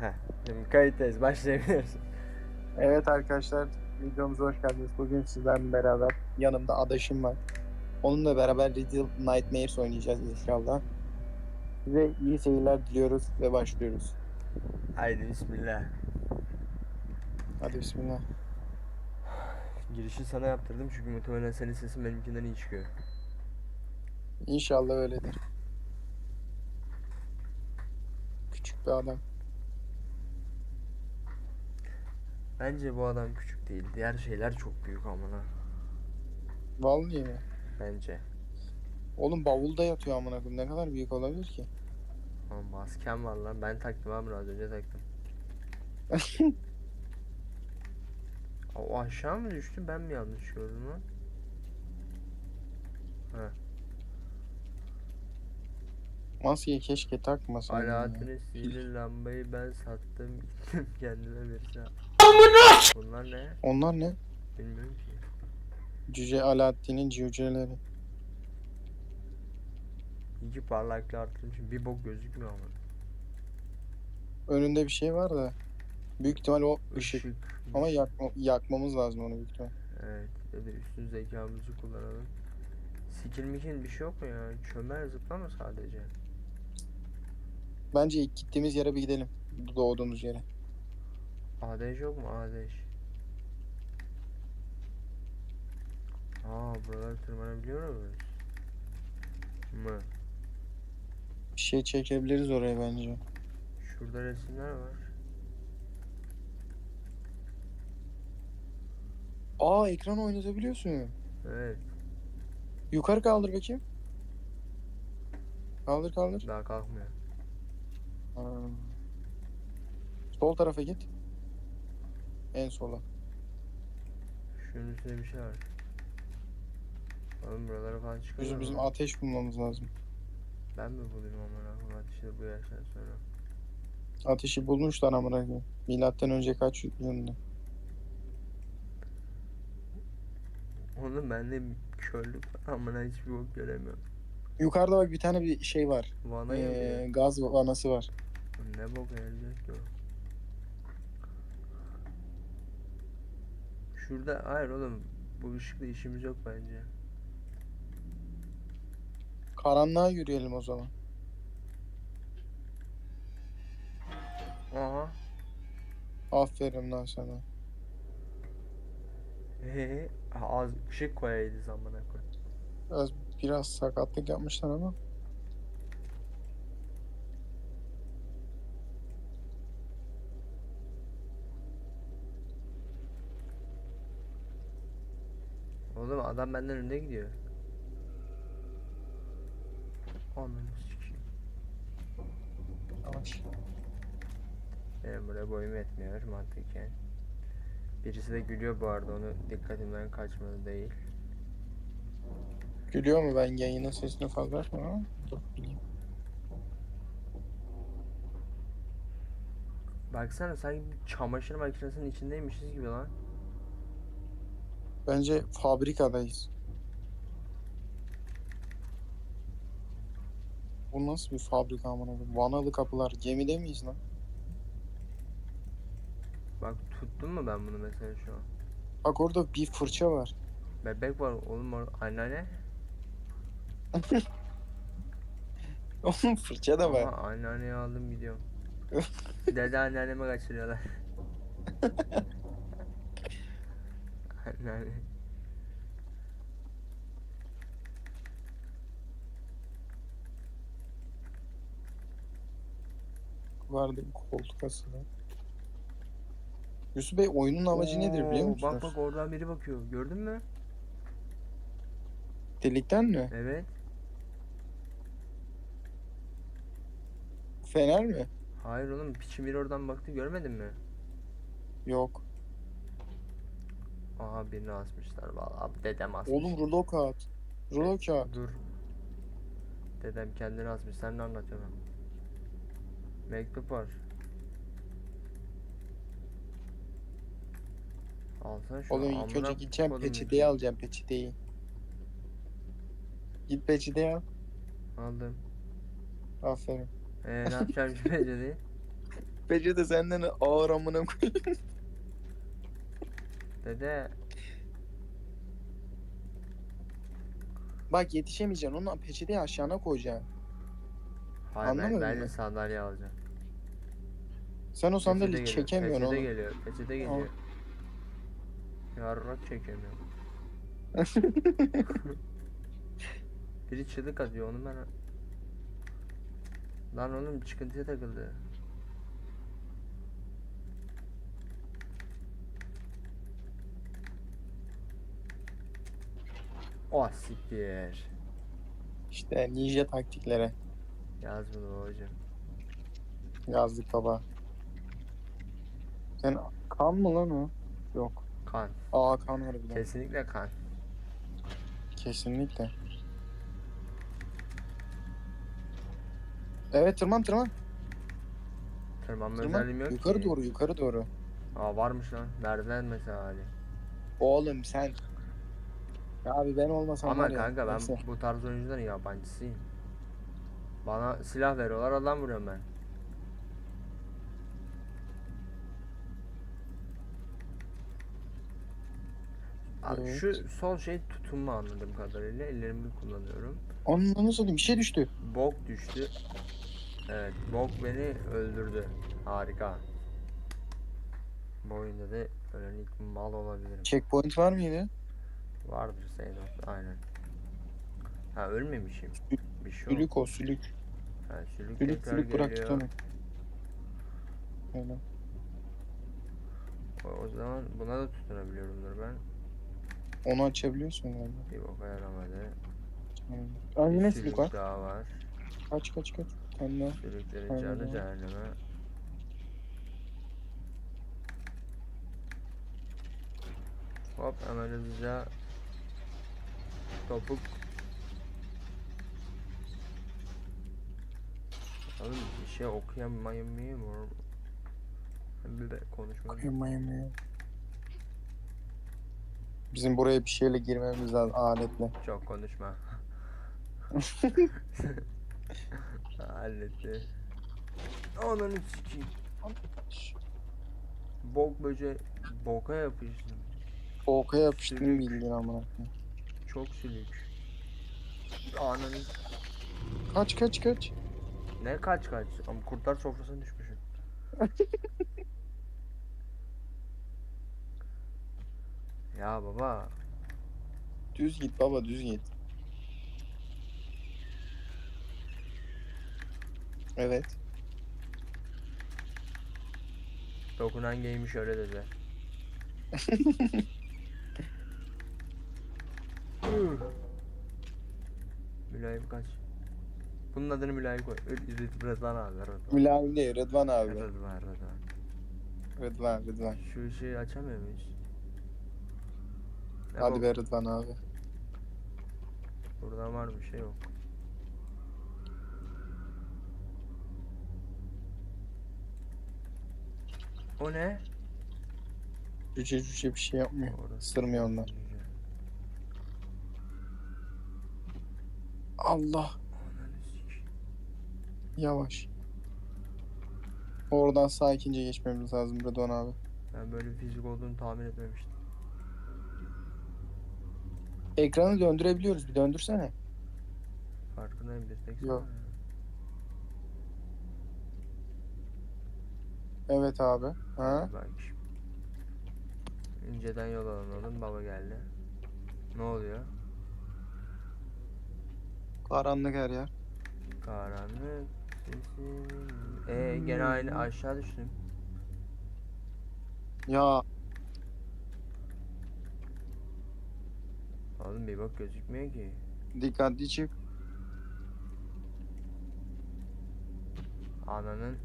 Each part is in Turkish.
Heh. Şimdi kayıttayız. Başlayabiliriz. Evet arkadaşlar videomuza hoş geldiniz. Bugün sizlerle beraber yanımda adaşım var. Onunla beraber Little Nightmares oynayacağız inşallah. Size iyi seyirler diliyoruz ve başlıyoruz. Haydi bismillah. Hadi bismillah. Girişi sana yaptırdım çünkü muhtemelen senin sesin benimkinden iyi çıkıyor. İnşallah öyledir. Küçük bir adam. Bence bu adam küçük değil. Diğer şeyler çok büyük amına. Vallahi mi? Bence. Oğlum bavulda yatıyor amına koyayım. Ne kadar büyük olabilir ki? Ama maskem var lan. Ben taktım abi az önce taktım. O aşağı mı düştü? Ben mi yanlış gördüm lan? Ha. Maskeyi keşke takmasaydın. ya. Alaaddin'in sihirli lambayı ben sattım. Gittim kendime bir şey. Bunlar ne? Onlar ne? Bilmiyorum ki. Cüce Alaaddin'in cüceleri. İki parlaklığı arttırdım şimdi bir bok gözükmüyor ama. Önünde bir şey var da. Büyük ihtimal o ışık. Ama yakma, yakmamız lazım onu büyük ihtimal. Evet. Ya da üstün zekamızı kullanalım. Skill mikin bir şey yok mu ya? Çömer zıplama sadece. Bence ilk gittiğimiz yere bir gidelim. Doğduğumuz yere. Adeş yok mu? Adeş. Aa buralar tırmanabiliyor muyuz? Mı? Bir şey çekebiliriz oraya bence. Şurada resimler var. Aa ekran oynatabiliyorsun. Evet. Yukarı kaldır bakayım. Kaldır kaldır. Daha kalkmıyor. Aa. Sol tarafa git. En sola. Şunun üstünde bir şey var. Oğlum buralara falan çıkıyor. Bizim, bizim ateş bulmamız lazım. Ben mi bulayım amına koyayım ateşi bu yaştan sonra? Ateşi bulmuşlar amına koyayım. Milattan önce kaç yılında? Oğlum bende körlük var amına hiçbir bok göremiyorum. Yukarıda bak bir tane bir şey var. Vana Ee, yanıyor. gaz vanası var. Ne bok gelecek ki o? Şurada hayır oğlum bu ışıkla işimiz yok bence. Karanlığa yürüyelim o zaman. Aha. Aferin lan sana. Hehe. Az ışık koyaydı zamana koy. Biraz, biraz sakatlık yapmışlar ama. Oğlum adam benden önde gidiyor. Ananı sikeyim. Yavaş. Benim buraya boyum yetmiyor mantıken. Birisi de gülüyor bu arada onu dikkatimden kaçmadı değil. Gülüyor mu ben yayının sesini fazla açmam. Dur bileyim. Baksana sanki bir çamaşır makinesinin içindeymişiz gibi lan. Bence fabrikadayız. Bu nasıl bir fabrika amına koyayım? Vanalı kapılar. Gemide miyiz lan? Bak tuttum mu ben bunu mesela şu an? Bak orada bir fırça var. Bebek var oğlum or anneanne. Oğlum fırça da var. Aha, anneanneyi aldım gidiyorum. Dede anneanneme kaçırıyorlar. Anneanne. Vardı koltuk aslında. Yusuf Bey oyunun amacı nedir biliyor musunuz? Bak bak oradan biri bakıyor. Gördün mü? Delikten mi? Evet. Fener mi? Hayır oğlum piçim biri oradan baktı görmedin mi? Yok. Aha birini asmışlar vallahi dedem asmış. Oğlum rulo kağıt. Rulo kağıt. Dur. Dedem kendini asmış. Sen ne anlatıyorsun? Mektup var. Alsana şunu. Oğlum ilk önce gideceğim peçeteyi alacağım peçeteyi. Git peçeteyi al. Aldım. Aferin. Eee ne yapacağım şimdi peçeteyi? Peçete senden ağır amına koyayım. Dede Bak yetişemeyeceksin. Onu peçeteyi aşağına koyacaksın. hayır ben, Anlamadın ben de sandalye alacağım. Sen o Peçete sandalyeyi geliyor, çekemiyorsun Peçete oğlum. geliyor. Peçete geliyor. Yarrak çekemiyorum. Biri çığlık atıyor onu ben... Lan oğlum çıkıntıya takıldı. Oh siktir. İşte ninja taktiklere Yaz bunu hocam. yazdık baba. Sen kan mı lan o? Yok. Kan. Aa kan harbiden. Kesinlikle kan. Kesinlikle. Evet tırman tırman. Tırmanma Tırman. özelliğim yok Yukarı ki. doğru yukarı doğru. Aa varmış lan. Merdiven mesela hali. Oğlum sen. Abi ben olmasam Ama var ya. kanka ben neyse. bu tarz oyuncuların yabancısıyım. Bana silah veriyorlar adam vuruyorum ben. Abi Evet. Şu sol şey tutunma anladığım kadarıyla ellerimi kullanıyorum. Onun nasıl satayım bir şey düştü. Bok düştü. Evet, bok beni öldürdü. Harika. Bu oyunda da ölen ilk mal olabilirim. Checkpoint var mıydı? Vardır Seydos, aynen. Ha ölmemişim. Bir şey. Sülük o sülük. Ha, sülük, Sülük sülük bıraktık onu. Öyle. O, o zaman buna da tutunabiliyorumdur ben. Onu açabiliyorsun galiba. Bir boka yaramadı. Aa yine sülük sülük var. daha var. Kaç kaç kaç. Sülüklerin Aynen canı cehenneme. Hop hemen hızlıca topuk Oğlum bir şey okuyamayamıyorum. Bir de konuşma. Kıymayayım ya. Bizim buraya bir şeyle girmemiz lazım aletle. Çok konuşma. Halletti. Ananı sikeyim. Bok böce boka yapıştım. Oka yapıştın bildiğin amına koyayım. Çok sülük. Ananı Kaç kaç kaç. ne kaç kaç ama kurtlar sofrasına düşmüşüm. ya baba Düz git baba düz git. Evet. dokunan giymiş öyle dedi. Mülayim kaç. Bunun adını Mülayim koy. Rıd- Rıdvan abi Rıdvan. Mülayim değil Rıdvan abi. Rıdvan Rıdvan. Rıdvan Rıdvan. Şu şeyi açamıyor muyuz? Hadi bu? be Rıdvan abi. Burada var bir şey yok. O ne? Cüce cüce bir şey yapmıyor. Orası Isırmıyor onlar. güzel. Allah. Yavaş. Oradan sakince geçmemiz lazım Rıdvan abi. Ben böyle bir fizik olduğunu tahmin etmemiştim. Ekranı döndürebiliyoruz. Bir döndürsene. Farkındayım bir tek Yok. Evet abi. Ha? Bak. İnceden yol alalım. Baba geldi. Ne oluyor? Karanlık her yer. Karanlık sesin. Ee gene aynı aşağı düştüm. Ya Oğlum bir bak gözükmüyor ki. dikkatli çık. Ananın.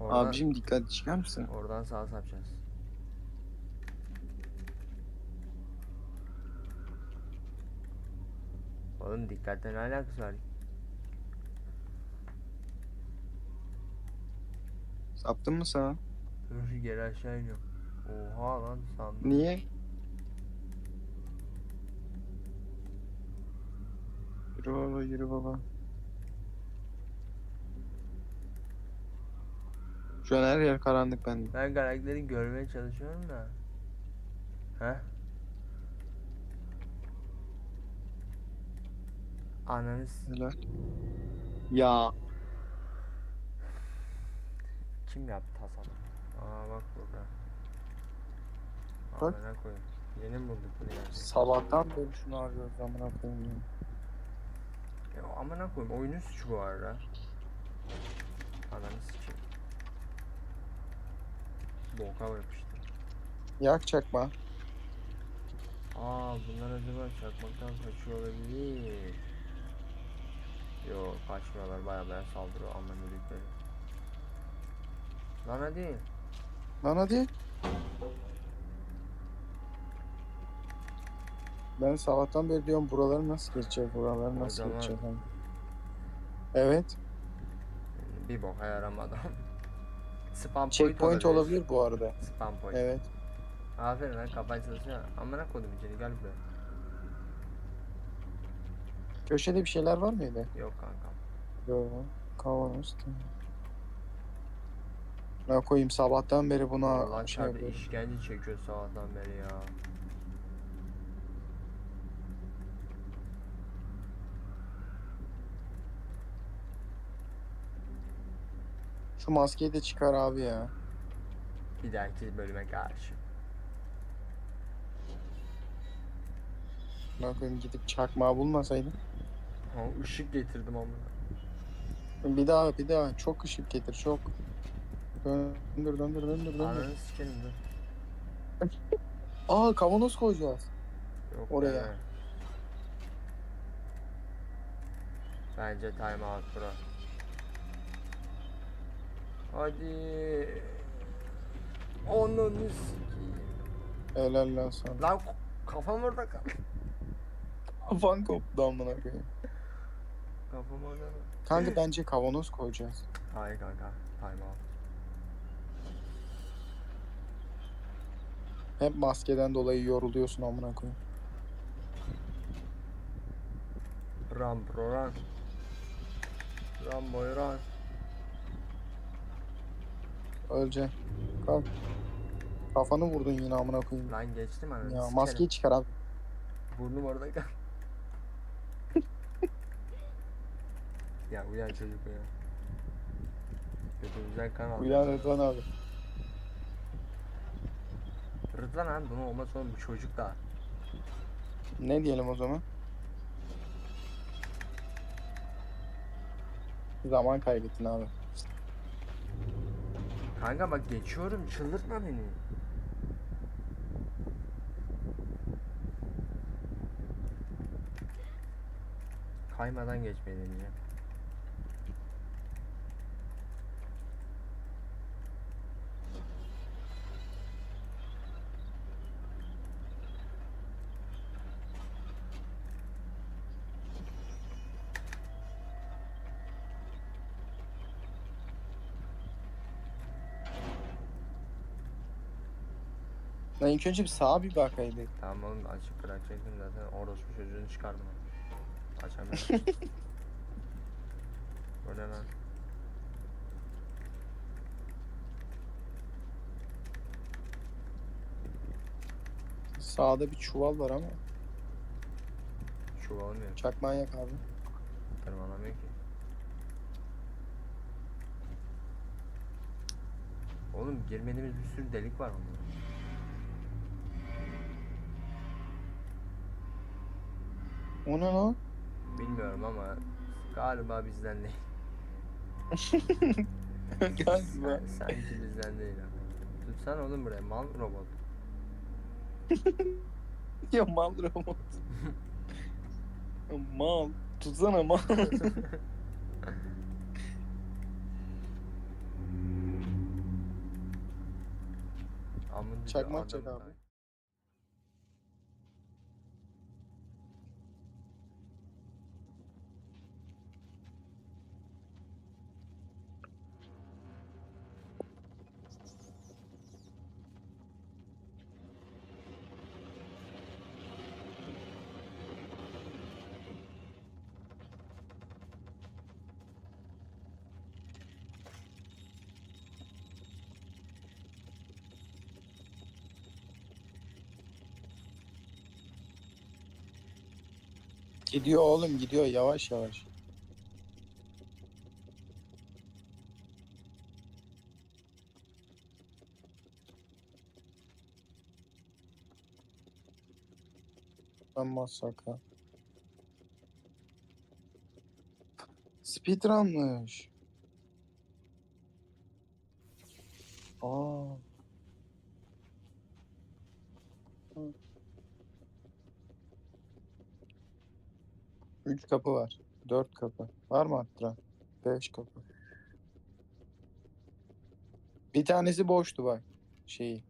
Oradan, Abicim dikkatli çıkar mısın? oradan sağa sapacağız. Oğlum dikkatle ne alakası var? Saptın mı sağa? Dur geri aşağı iniyorum. Oha lan sandım. Niye? Yürü baba yürü baba. Şu an her yer karanlık bende. Ben karakteri görmeye çalışıyorum da. He? Ananı s- Helal. Ya kim yaptı tasarım? Aa bak burada. Bak. Amına koyayım. Yeni mi bulduk bunu ya? sabahtan beri şunu arıyoruz amına koyayım. ya. Ya amına koyayım oyunun suçu bu arada. Ananı sikeyim. Boka yapıştı. Yak çakma. Aa bunlar acaba çakmaktan kaçıyor olabilir. Yo kaçmıyorlar baya baya saldırıyor aman ödükleri. Lan hadi. Lan hadi. Ben sabahtan beri diyorum buraları nasıl geçeceğiz, buraları nasıl zaman- hani. Evet. Bir boka yaramadı. Spam point Checkpoint olabilir bu arada. Spam point. Evet. Aferin lan kafayı çalışıyor. Amına koydum içeri gel buraya. Köşede bir şeyler var mıydı? Yok kankam. Yok. Kavanoz. Ne koyayım sabahtan beri buna Allah şey yapıyorum. işkence çekiyor sabahtan beri ya. Şu maskeyi de çıkar abi ya. Bir dahaki bölüme karşı. Ne koyayım gidip çakmağı bulmasaydım. Ha ışık getirdim amına. Bir daha bir daha çok ışık getir çok. Döndür döndür döndür döndür. Ananı sikerim dur. Aa kavanoz koyacağız. Yok Oraya. deme. Bence time out bro. Hadi. Onu. Helal lan sana. Lan kafam orada kal. Kafan koptu amına koyayım. Kafam orada kal. Kanka bence kavanoz koyacağız. Hayır kanka. Time out. Hep maskeden dolayı yoruluyorsun amına koyayım. Run bro run. Run boy. Öleceksin. Kalk. Kafanı vurdun yine amına koyayım. Lan geçtim ananı Ya maskeyi çıkar abi. Burnum orada kal. Ya uyan çocuk uyan. Götümüzden kan al. Uyan Rıdvan abi. Rıdvan abi bunu olmaz sonra bu çocuk da. Ne diyelim o zaman? Zaman kaybettin abi. Kanka bak geçiyorum çıldırtma beni. Kaymadan geçmeyi deneyeceğim. Lan ilk önce bir sağa bir bakaydık. Tamam oğlum açık bırakacaktım zaten orospu çocuğunu çıkardım. Açamıyorum. Bu ne lan? Sağda bir çuval var ama. Çuval olmuyor. Çakmağı yak abi. Tırmanamıyor ki. Oğlum girmediğimiz bir sürü delik var onda. O ne lan? Bilmiyorum ama galiba bizden değil. Galiba. Sanki bizden değil abi. Tutsana oğlum buraya mal robot. ya mal robot. Mal. Tutsana mal. Amın Çakmak adam abi. Gidiyor oğlum gidiyor yavaş yavaş. Amma saka. Speedrun'mış. Aa. 3 kapı var. 4 kapı. Var mı arttıran? 5 kapı. Bir tanesi boştu bak. Şeyi.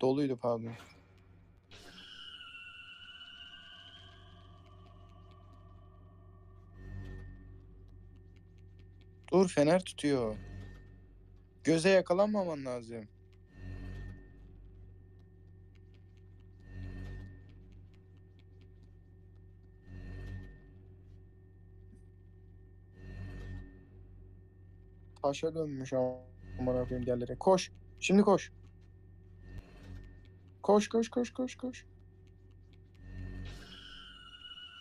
Doluydu pardon. Dur fener tutuyor. Göze yakalanmaman lazım. Taşa dönmüş aman koyayım yerlere. Koş. Şimdi koş. Koş koş koş koş koş.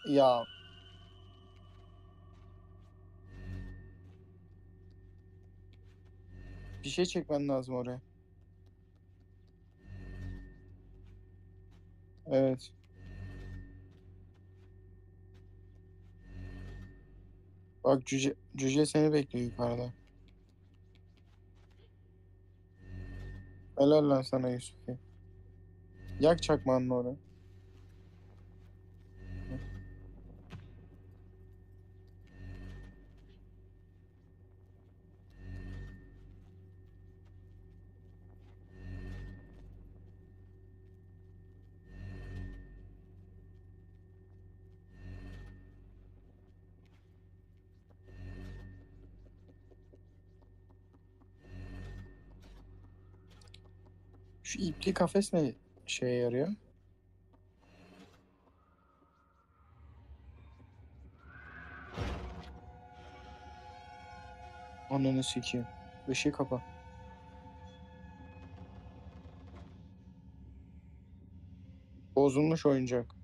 Ya bir şey çekmen lazım oraya. Evet. Bak cüce, cüce seni bekliyor yukarıda. Helal lan sana Yusuf'i. Yak çakmağını oraya. Şu ipli kafes ne şeye yarıyor? Ananı sikeyim. Işığı kapa. Bozulmuş oyuncak.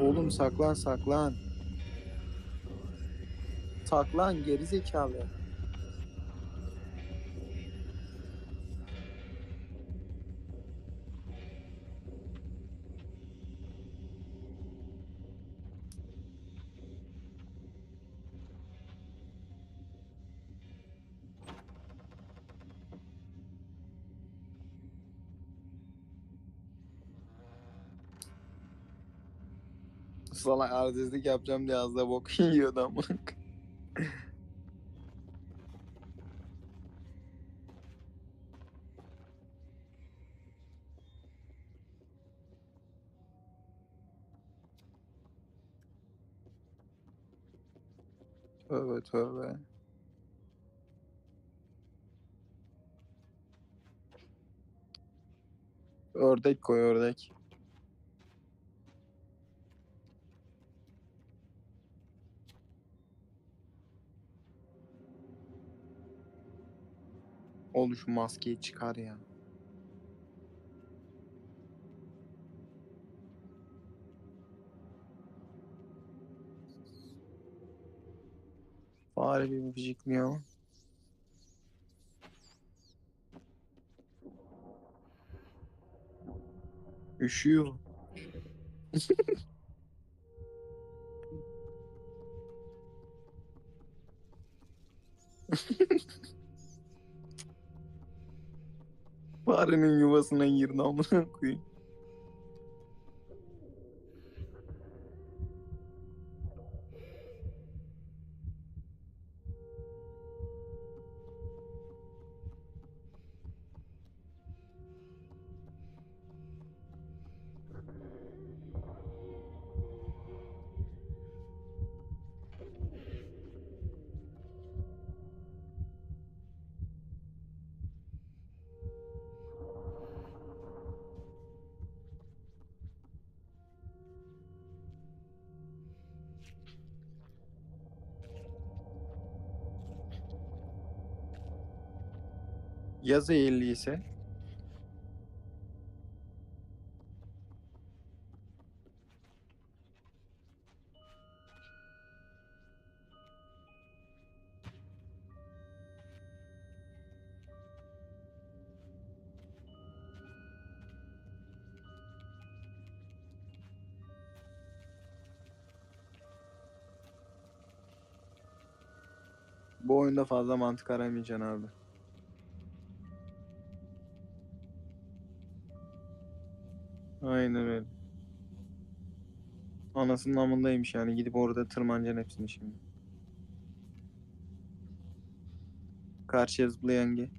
Oğlum saklan saklan. Saklan geri zekalı. Sana artistlik yapacağım diye az da bok yiyordu ama. Tövbe. Ördek koy ördek. Oğlum şu maskeyi çıkar ya. Fare bir müzikmiyor. Üşüyor. Farenin yuvasına girdi amına koyayım. Ya zehirli ise? Bu oyunda fazla mantık aramayacaksın abi. Aynen öyle. Anasının amındaymış yani gidip orada tırmanacaksın hepsini şimdi. Karşıya zıplayan ge.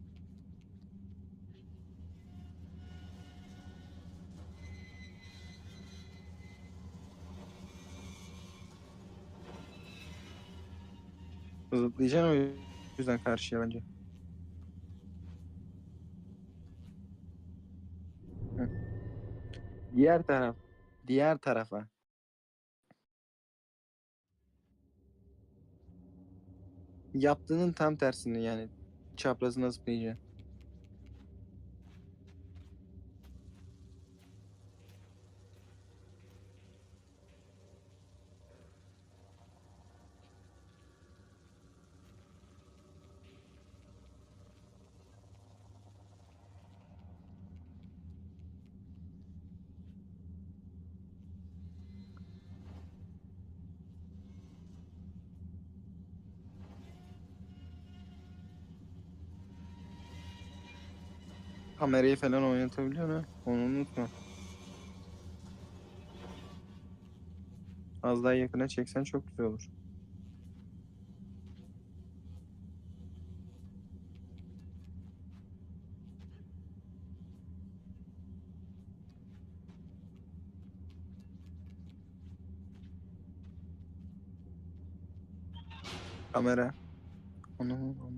Zıplayacaksın o yüzden karşıya bence. Diğer taraf. Diğer tarafa. Yaptığının tam tersini yani çaprazına zıplayacaksın. Kamerayı falan oynatabiliyor ha. Onu unutma. Az daha yakına çeksen çok güzel olur. Kamera. Onu, onu.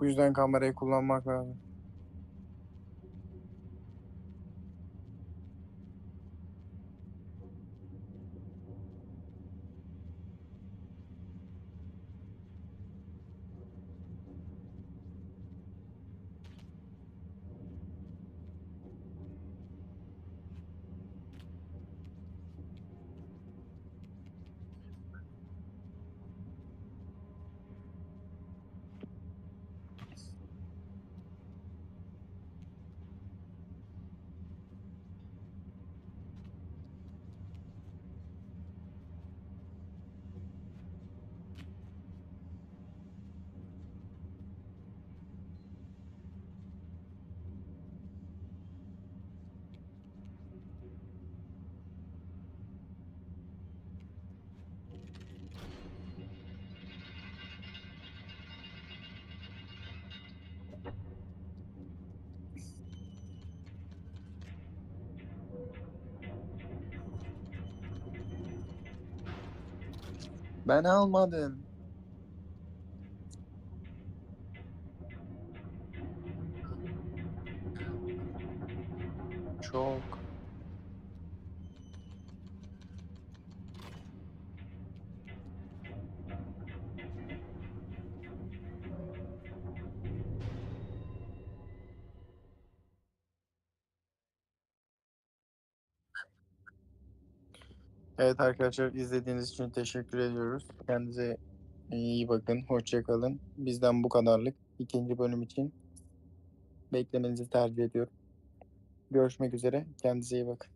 Bu yüzden kamerayı kullanmak lazım. Ben almadım. Çok. Evet arkadaşlar izlediğiniz için teşekkür ediyoruz. Kendinize iyi bakın. Hoşça kalın. Bizden bu kadarlık. İkinci bölüm için beklemenizi tercih ediyorum. Görüşmek üzere. Kendinize iyi bakın.